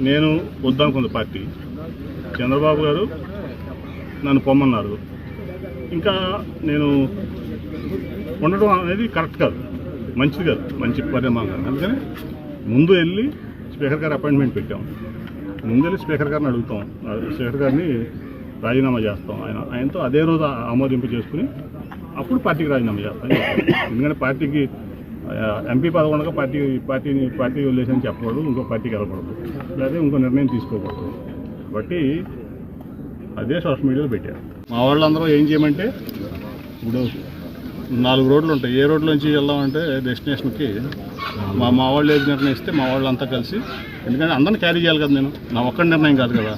నేను వద్దనుకుంది పార్టీ. చంద్రబాబు గారు నన్ను పొమ్మన్నారు. ఇంకా నేను ఉండడం అనేది కరెక్ట్ కాదు. మంచిది కాదు. మంచి పరిణామం కాదు. అందుకని ముందు వెళ్ళి స్పీకర్ గారు అపాయింట్మెంట్ పెట్టాం. ముందు వెళ్ళి స్పీకర్ గారిని అడుగుతాం. స్పీకర్ గారిని రాజీనామా చేస్తాం. ఆయన ఆయనతో అదే రోజు ఆమోదింపు చేసుకుని అప్పుడు పార్టీకి రాజీనామా చేస్తాం ఎందుకంటే పార్టీకి ఎంపీ పదవి ఉండగా పార్టీ పార్టీని పార్టీ వదిలేసని చెప్పకూడదు ఇంకో పార్టీకి వెళ్ళకూడదు. లేదా ఇంకో నిర్ణయం తీసుకోకూడదు. కాబట్టి అదే సోషల్ మీడియాలో పెట్టారు. మా వాళ్ళందరూ ఏం చేయమంటే ఇప్పుడు నాలుగు రోడ్లు ఉంటాయి. ఏ రోడ్ల నుంచి వెళ్దామంటే డెస్టినేషన్కి మా మా వాళ్ళు ఏది నిర్ణయిస్తే మా వాళ్ళంతా కలిసి ఎందుకంటే అందరిని క్యారీ చేయాలి కదా నేను. నా ఒక్క నిర్ణయం కాదు కదా.